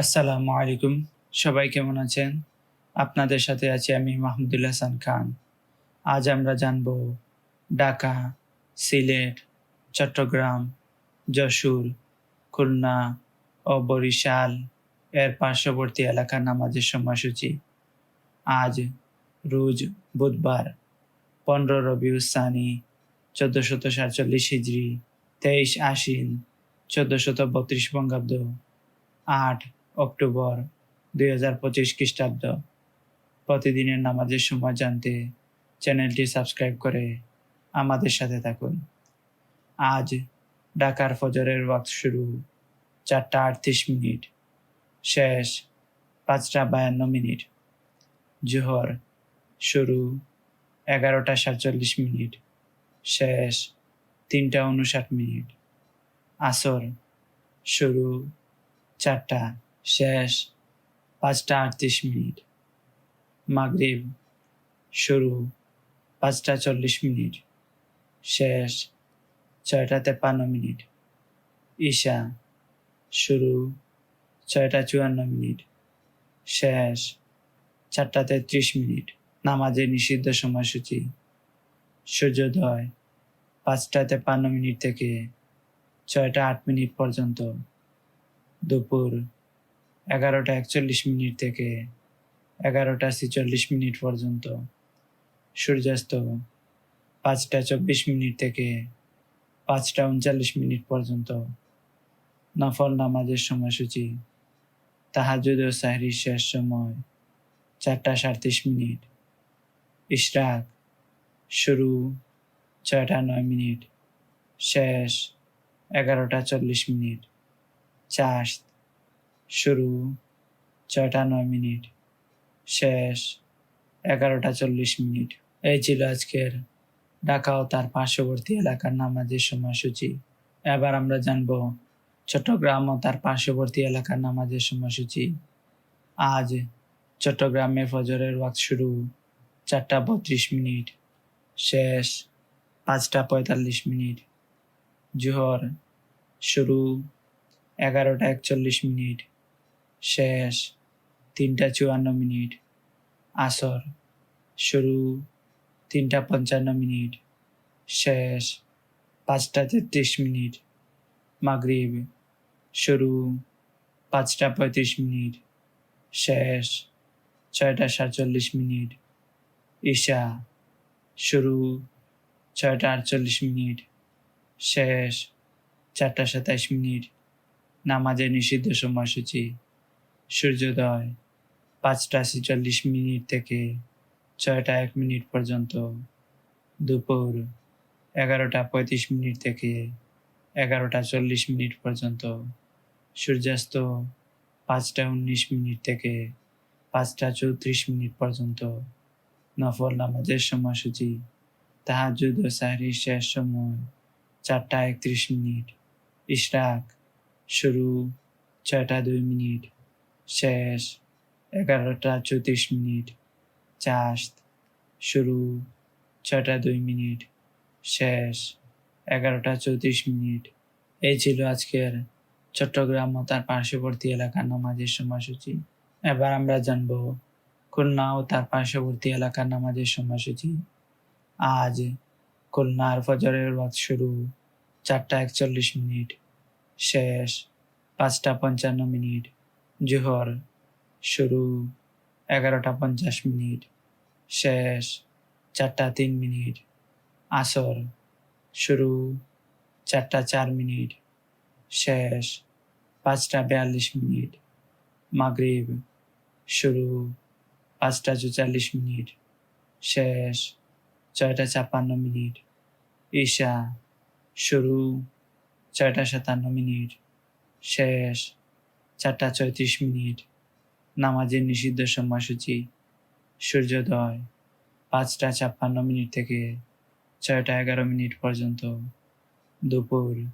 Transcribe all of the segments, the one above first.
আসসালামু আলাইকুম। সবাই কেমন আছেন? আপনাদের সাথে আছি আমি মাহমুদুল হাসান খান। আজ আমরা জানব ঢাকা, সিলেট, চট্টগ্রাম, যশোর, খুলনা ও বরিশাল এর পার্শ্ববর্তী এলাকার নামাজের সময়সূচি। আজ রোজ বুধবার, পনেরো রবিউসানি চোদ্দশত সাতচল্লিশ হিজড়ি তেইশ আশ্বিন, চোদ্দশত বত্রিশ বঙ্গাব্দ। আট অক্টোবর দুই হাজার পঁচিশ খ্রিস্টাব্দ। প্রতিদিনের নামাজের সময় জানতে চ্যানেলটি সাবস্ক্রাইব করে আমাদের সাথে থাকুন। আজ ঢাকার ফজরের ওয়াক্ত শুরু, চারটা আটত্রিশ মিনিট। শেষ পাঁচটা বায়ান্ন মিনিট। জোহর শুরু এগারোটা সাতচল্লিশ মিনিট। শেষ তিনটা উনষাট মিনিট। আসর শুরু চারটা শেষ পাঁচটা আটত্রিশ মিনিট। মাগরিব শুরু পাঁচটা চল্লিশ মিনিট। শেষ ছয়টা তেপান্ন মিনিট। ঈশা শুরু ছয়টা চুয়ান্ন মিনিট। শেষ চারটা তেত্রিশ মিনিট। নামাজের নিষিদ্ধ সময়সূচি। সূর্যোদয় পাঁচটা তেপান্ন মিনিট থেকে ছয়টা আট মিনিট পর্যন্ত। দুপুর এগারোটা একচল্লিশ মিনিট থেকে এগারোটা ছেচল্লিশ মিনিট পর্যন্ত। সূর্যাস্ত পাঁচটা চব্বিশ মিনিট থেকে পাঁচটা উনচল্লিশ মিনিট পর্যন্ত। নফল নামাজের সময়সূচি, তাহাজুদ ও সাহরির শেষ সময়, চারটা সাঁত্রিশ মিনিট। ইশরাক, শুরু, ছয়টা নয় মিনিট, শেষ, এগারোটা চল্লিশ মিনিট। চাষ শুরু, ছয়টা নয় মিনিট, শেষ এগারোটা চল্লিশ মিনিট। এই ছিল আজকের ঢাকা ও তার পার্শ্ববর্তী এলাকার নামাজের সময়সূচি। এবার আমরা জানব চট্টগ্রাম ও তার পার্শ্ববর্তী এলাকার নামাজের সময়সূচি। আজ চট্টগ্রামে ফজরের ওয়াক্ত শুরু, চারটা বত্রিশ মিনিট, শেষ পাঁচটা পঁয়তাল্লিশ মিনিট, জোহর শুরু এগারোটা একচল্লিশ মিনিট শেষ, তিনটা চুয়ান্ন মিনিট। আসর, শুরু, তিনটা পঞ্চান্ন মিনিট। শেষ, পাঁচটা তেত্রিশ মিনিট। মাগরিব, শুরু, পাঁচটা পঁয়ত্রিশ মিনিট। শেষ, ছয়টা সাতচল্লিশ মিনিট। ঈশা, শুরু, ছয়টা আটচল্লিশ মিনিট। শেষ, চারটা সাতাইশ মিনিট। নামাজের নিষিদ্ধ সময়সূচি। সূর্যোদয় পাঁচটা ছেচল্লিশ মিনিট থেকে ছয়টা এক মিনিট পর্যন্ত। দুপুর এগারোটা পঁয়ত্রিশ মিনিট থেকে এগারোটা চল্লিশ মিনিট পর্যন্ত। সূর্যাস্ত পাঁচটা উনিশ মিনিট থেকে পাঁচটা চৌত্রিশ মিনিট পর্যন্ত। নফল নামাজের সময়সূচি তাহাজুদ ও সাহরির শেষ সময় চারটা একত্রিশ মিনিট। ইশরাক শুরু ছয়টা দুই মিনিট। শেষ। এগারোটা চৌত্রিশ মিনিট। চাষ শুরু। ছয়টা দুই মিনিট। শেষ। এগারোটা চৌত্রিশ মিনিট। এই ছিল আজকের চট্টগ্রাম ও তার পার্শ্ববর্তী এলাকার নামাজের সময়সূচি। এবার আমরা জানব খুলনা ও তার পার্শ্ববর্তী এলাকার নামাজের সময়সূচি। আজ খুলনার ফজরের ওয়াক্ত শুরু। চারটা একচল্লিশ মিনিট। শেষ। পাঁচটা পঞ্চান্ন মিনিট। জোহর, শুরু এগারোটা পঞ্চাশ মিনিট, শেষ চারটা তিন মিনিট, আসর, শুরু চারটা চার মিনিট, শেষ পাঁচটা বিয়াল্লিশ মিনিট, মাগরিব, শুরু পাঁচটা চুয়াল্লিশ মিনিট, শেষ ছয়টা ছাপ্পান্ন মিনিট, ঈশা, শুরু ছয়টা সাতান্ন মিনিট, শেষ চারটা ছয়ত্রিশ মিনিট। নামাজের নিষিদ্ধ সময়সূচি। সূর্যোদয়, পাঁচটা ছাপ্পান্ন মিনিট থেকে ছয়টা এগারো মিনিট পর্যন্ত। দুপুর,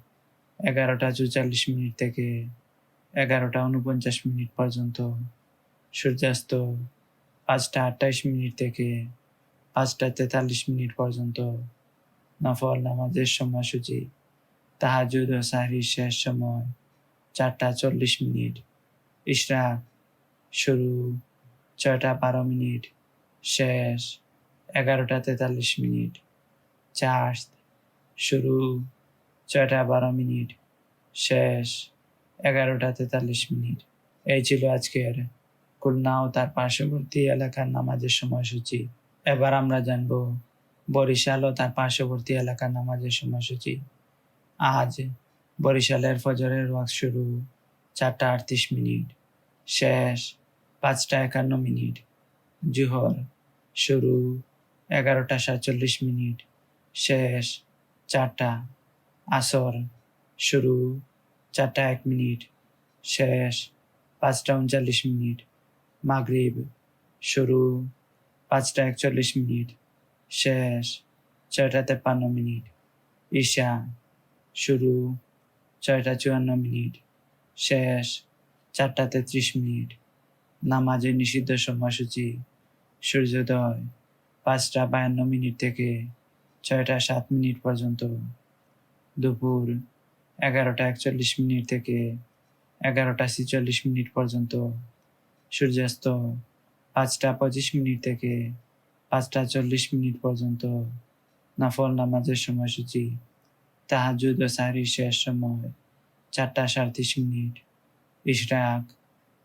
এগারোটা চুয়াল্লিশ মিনিট থেকে এগারোটা উনপঞ্চাশ মিনিট পর্যন্ত। সূর্যাস্ত, পাঁচটা আটাইশ মিনিট থেকে পাঁচটা তেতাল্লিশ মিনিট পর্যন্ত। নফল নামাজের সময়সূচি। তাহাজুদ ও সাহরির শেষ সময়। চারটা চল্লিশ মিনিট। ইশরাক শুরু, ছয়টা বারো মিনিট, শেষ, এগারোটা তেতাল্লিশ মিনিট চার্জ শুরু, ছয়টা বারো মিনিট, শেষ, এগারোটা তেতাল্লিশ মিনিট। এই ছিল আজকের খুলনা ও তার পার্শ্ববর্তী এলাকার নামাজের সময়সূচি। এবার আমরা জানব বরিশাল ও তার পার্শ্ববর্তী এলাকার নামাজের সময়সূচি। আজ বরিশালের ফজরের ওয়াক শুরু চারটা আটত্রিশ মিনিট, শেষ পাঁচটা একান্ন মিনিট, জুহর শুরু এগারোটা সাতচল্লিশ মিনিট, শেষ চারটা, আসর শুরু চারটা এক মিনিট, শেষ পাঁচটা উনচল্লিশ মিনিট, মাগরিব শুরু পাঁচটা একচল্লিশ মিনিট, শেষ ছয়টা তেপান্ন মিনিট, ঈশা শুরু ছয়টা চুয়ান্ন মিনিট, শেষ চারটা তেত্রিশ মিনিট, নামাজের নিষিদ্ধ সময়সূচি, সূর্যোদয় পাঁচটা বায়ান্ন মিনিট থেকে ছয়টা সাত মিনিট পর্যন্ত, দুপুর এগারোটা একচল্লিশ মিনিট থেকে এগারোটা ছেচল্লিশ মিনিট পর্যন্ত, সূর্যাস্ত পাঁচটা পঁচিশ মিনিট থেকে পাঁচটা চল্লিশ মিনিট পর্যন্ত, নাফল নামাজের সময়সূচি তাহাজুদ ও সাহরির শেষ সময়, চারটা সাঁত্রিশ মিনিট। ইশরাক,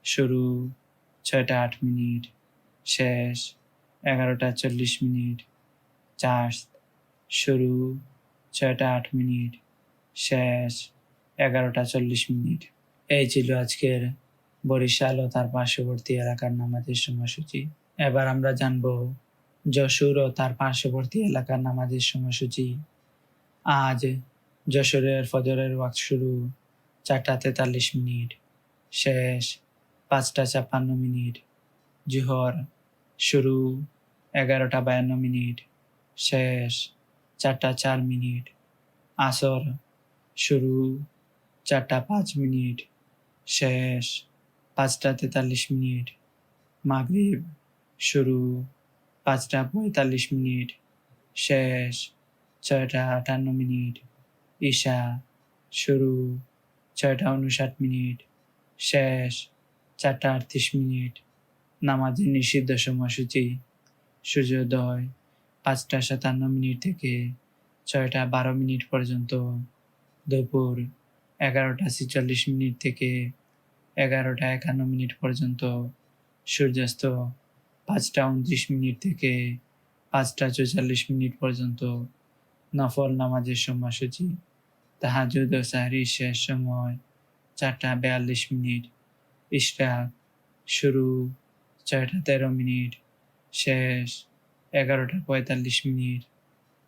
শুরু, ছয়টা আট মিনিট, শেষ, এগারোটা চল্লিশ মিনিট চার্জ শুরু, ছয়টা আট মিনিট, শেষ, এগারোটা চল্লিশ মিনিট। এই ছিল আজকের বরিশাল ও তার পার্শ্ববর্তী এলাকার নামাজের সময়সূচি। এবার আমরা জানব যশোর ও তার পার্শ্ববর্তী এলাকার নামাজের সময়সূচি। আজ যশোরের ফজরের ওয়াক শুরু, চারটা তেতাল্লিশ মিনিট, শেষ পাঁচটা ছাপ্পান্ন মিনিট, জুহর শুরু এগারোটা বায়ান্ন মিনিট, শেষ চারটা চার মিনিট, আসর শুরু চারটা পাঁচ মিনিট, শেষ পাঁচটা তেতাল্লিশ মিনিট, মাগরিব শুরু পাঁচটা পঁয়তাল্লিশ মিনিট, শেষ ছয়টা আটান্ন মিনিট ঈশা, শুরু, ছয়টা উনষাট মিনিট, শেষ, চারটা আটত্রিশ মিনিট, নামাজের নিষিদ্ধ সময়সূচি, সূর্যোদয়, পাঁচটা সাতান্ন মিনিট থেকে ছয়টা বারো মিনিট পর্যন্ত, দুপুর, এগারোটা ছেচল্লিশ মিনিট থেকে এগারোটা একান্ন মিনিট পর্যন্ত, সূর্যাস্ত, পাঁচটা উনত্রিশ মিনিট থেকে পাঁচটা চৌচল্লিশ মিনিট পর্যন্ত, নফল নামাজের সময়সূচি। তাহাজুদ ও সাহরির শেষ সময় চারটা বিয়াল্লিশ মিনিট। ইশরাক শুরু ছয়টা তেরো মিনিট, শেষ এগারোটা পঁয়তাল্লিশ মিনিট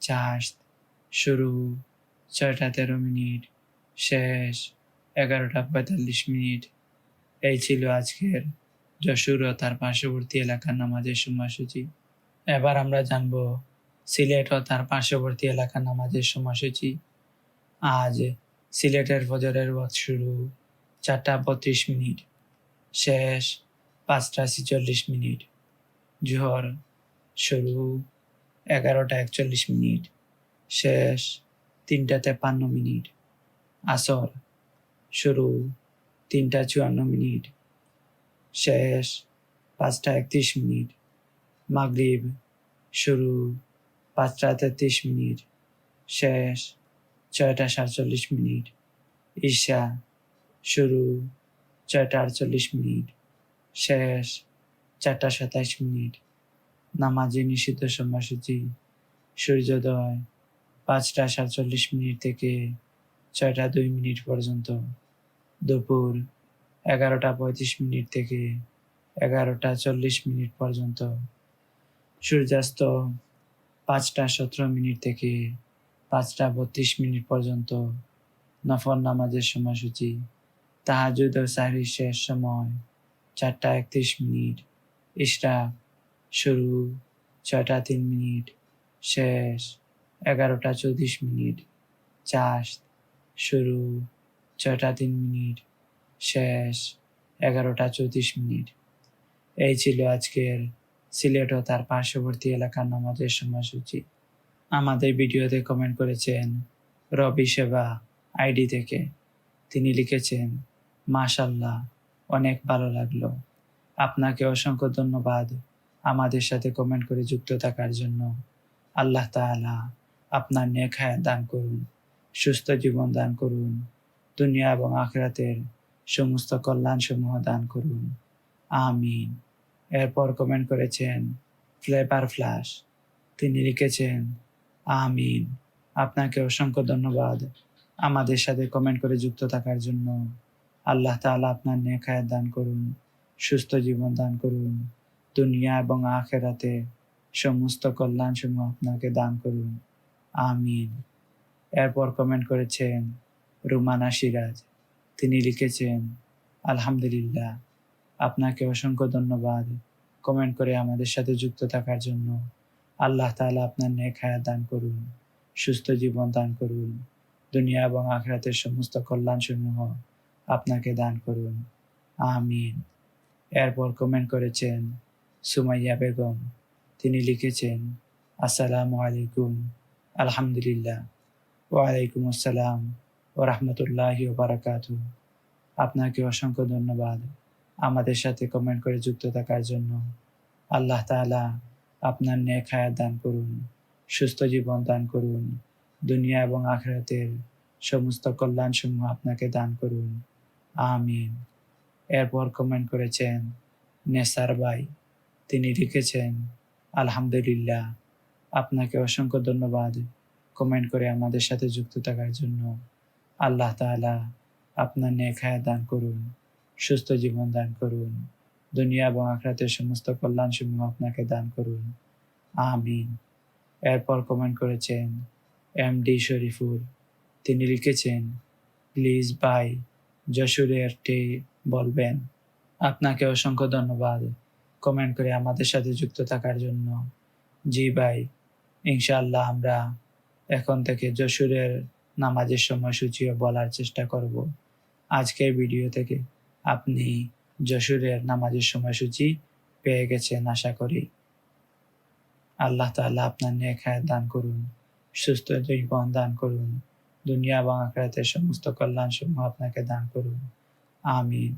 চার্জ শুরু ছয়টা তেরো মিনিট, শেষ এগারোটা পঁয়তাল্লিশ মিনিট। এই ছিল আজকের যশোর ও তার পার্শ্ববর্তী এলাকার নামাজের সময়সূচি। এবার আমরা জানব সিলেট ও তার পার্শ্ববর্তী এলাকার নামাজের সময়সূচি। আজ সিলেটের ফজরের ওয়াক্ত শুরু। চারটা বত্রিশ মিনিট। শেষ পাঁচটা ছেচল্লিশ মিনিট। জোহর শুরু এগারোটা একচল্লিশ মিনিট। শেষ তিনটা তেপান্ন মিনিট। আসর শুরু তিনটা চুয়ান্ন মিনিট। শেষ পাঁচটা একত্রিশ মিনিট। মাগরিব শুরু পাঁচটা তেত্রিশ মিনিট। শেষ ছয়টা সাতচল্লিশ মিনিট। ঈশা, শুরু, ছয়টা আটচল্লিশ মিনিট। শেষ, চারটা সাতাইশ মিনিট। নামাজি নিষিদ্ধ সময়সূচি। সূর্যোদয়, পাঁচটা সাতচল্লিশ মিনিট থেকে ছয়টা দুই মিনিট পর্যন্ত। দুপুর, এগারোটা পঁয়ত্রিশ মিনিট থেকে এগারোটা চল্লিশ মিনিট পর্যন্ত। সূর্যাস্ত, পাঁচটা সতেরো মিনিট থেকে পাঁচটা বত্রিশ মিনিট পর্যন্ত নফর নামাজের সময়সূচি, তাহাজুদ ও সাহরির শেষ সময়, চারটা একত্রিশ মিনিট, ইশরা শুরু, ছয়টা তিন মিনিট, শেষ এগারোটা চৌত্রিশ মিনিট চাষ শুরু, ছয়টা তিন মিনিট, শেষ এগারোটা চৌত্রিশ মিনিট। এই ছিল আজকের সিলেট ও তার পার্শ্ববর্তী এলাকার নামাজের সময়সূচি। আমাদের ভিডিওতে কমেন্ট করেছেন রবি সেবা আইডি থেকে। তিনি লিখেছেন মাশাল্লাহ অনেক ভালো লাগল। আপনাকে অসংখ্য ধন্যবাদ আমাদের সাথে কমেন্ট করে যুক্ত থাকার জন্য। আল্লাহ তাআলা আপনার হায়াত দান করুন, সুস্থ জীবন দান করুন, দুনিয়া এবং আখরাতের সমস্ত কল্যাণ সমূহ দান করুন। আমিন। এরপর কমেন্ট করেছেন ফ্লেভার ফ্লাশ তিনি লিখেছেন আমিন। আপনাকে অসংখ্য ধন্যবাদ আমাদের সাথে কমেন্ট করে যুক্ত থাকার জন্য। আল্লাহ তাআলা আপনার নেখায় দান করুন, সুস্থ জীবন দান করুন, দুনিয়া এবং আখেরাতে সমস্ত কল্যাণ সমূহ আপনাকে দান করুন। আমিন। এরপর কমেন্ট করেছেন রুমানা সিরাজ তিনি লিখেছেন, আলহামদুলিল্লাহ, আপনাকে অসংখ্য ধন্যবাদ কমেন্ট করে আমাদের সাথে যুক্ত থাকার জন্য। আল্লাহ তাআলা আপনার নেক হায়াত দান করুন, সুস্থ জীবন দান করুন, দুনিয়া এবং আখরাতের সমস্ত কল্যাণ সমূহ আপনাকে দান করুন। আমিন। এরপর কমেন্ট করেছেন সুমাইয়া বেগম। তিনি লিখেছেন, আসসালামু আলাইকুম, আলহামদুলিল্লাহ। ওয়ালাইকুম আসসালাম ও রহমতুল্লাহ বারাকাত আপনাকে অসংখ্য ধন্যবাদ আমাদের সাথে কমেন্ট করে যুক্ত থাকার জন্য। আল্লাহ তাআলা আপনার নেক হায়াত দান করুন, সুস্থ জীবন দান করুন, দুনিয়া এবং আখরাতের সমস্ত কল্যাণ সমূহ আপনাকে দান করুন। আমিন। এরপর কমেন্ট করেছেন নেসার ভাই। তিনি লিখেছেন, আলহামদুলিল্লাহ, আপনাকে অসংখ্য ধন্যবাদ কমেন্ট করে আমাদের সাথে যুক্ত থাকার জন্য। আল্লাহ তাআলা আপনার নেক হায়াত দান করুন, সুস্থ জীবন দান করুন। দুনিয়া এবং আখরাতের সমস্ত কল্যাণ সমূহ আপনাকে দান করুন। আমিন। এরপর কমেন্ট করেছেন এম ডি শরীফুর তিনি লিখেছেন প্লিজ বাই যশোরের টে বলবেন। আপনাকে অসংখ্য ধন্যবাদ কমেন্ট করে আমাদের সাথে যুক্ত থাকার জন্য। জি, ভাই, ইনশাআল্লাহ আমরা এখন থেকে যশোরের নামাজের সময়সূচিও বলার চেষ্টা করব। আজকের ভিডিও থেকে আপনি যশোরের নামাজের সময়সূচি পেয়ে গেছেন আশা করি। আল্লাহ তাআলা আপনার নিয়ে খায় দান করুন, সুস্থ জীবন দান করুন, দুনিয়া এবং আখরাতের সমস্ত কল্যাণ সমূহ আপনাকে দান করুন। আমিন।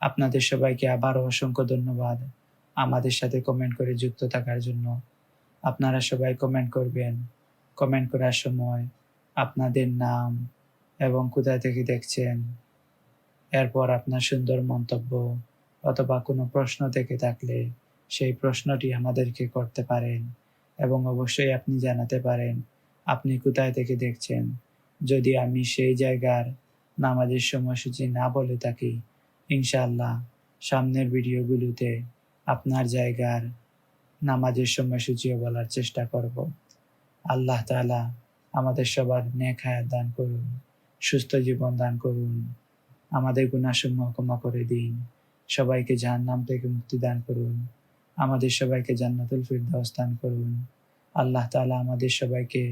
আপনাদের সবাইকে আবারও অসংখ্য ধন্যবাদ আমাদের সাথে কমেন্ট করে যুক্ত থাকার জন্য। আপনারা সবাই কমেন্ট করবেন। কমেন্ট করার সময় আপনাদের নাম এবং কোথায় থেকে দেখছেন এরপর আপনার সুন্দর মন্তব্য অথবা কোনো প্রশ্ন থেকে থাকলে সেই প্রশ্নটি আমাদেরকে করতে পারেন এবং অবশ্যই আপনি জানাতে পারেন, আপনি কোথায় থেকে দেখছেন? যদি আমি সেই জায়গার নামাজের সময়সূচি না বলে থাকি, ইনশাআল্লাহ সামনের ভিডিওগুলোতে আপনার জায়গার নামাজের সময়সূচিও বলার চেষ্টা করব। আল্লাহ তাআলা আমাদের সবার হায়াত দান করুন, সুস্থ জীবন দান করুন। আমাদের গুণাসমূহ ক্ষমা করে দিন। সবাইকে জাহান্নাম থেকে মুক্তি দান করুন। আমাদের সবাইকে জান্নাতুল ফিরদাউস দান করুন। আল্লাহ তাআলা আমাদের সবাইকে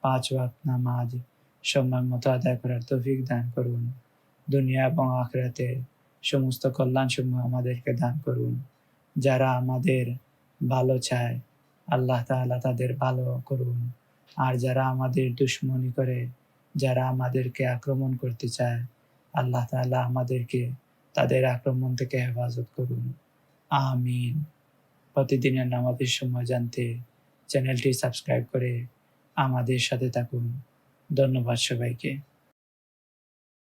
পাঁচ ওয়াক্ত নামাজ সময় মতো আদায় করার তৌফিক দান করুন। দুনিয়া এবং আখরাতে সমস্ত কল্যাণ সমূহ আমাদেরকে দান করুন। যারা আমাদের ভালো চায়, আল্লাহ তাআলা তাদের ভালো করুন। আর যারা আমাদের দুশ্মনী করে, যারা আমাদেরকে আক্রমণ করতে চায় আল্লাহ তালা আমাদেরকে তাদের আক্রমণ থেকে হেফাজত করুন। আমিন। প্রতিদিনের নামাজের সময় জানতে চ্যানেলটি সাবস্ক্রাইব করে আমাদের সাথে থাকুন। ধন্যবাদ সবাইকে।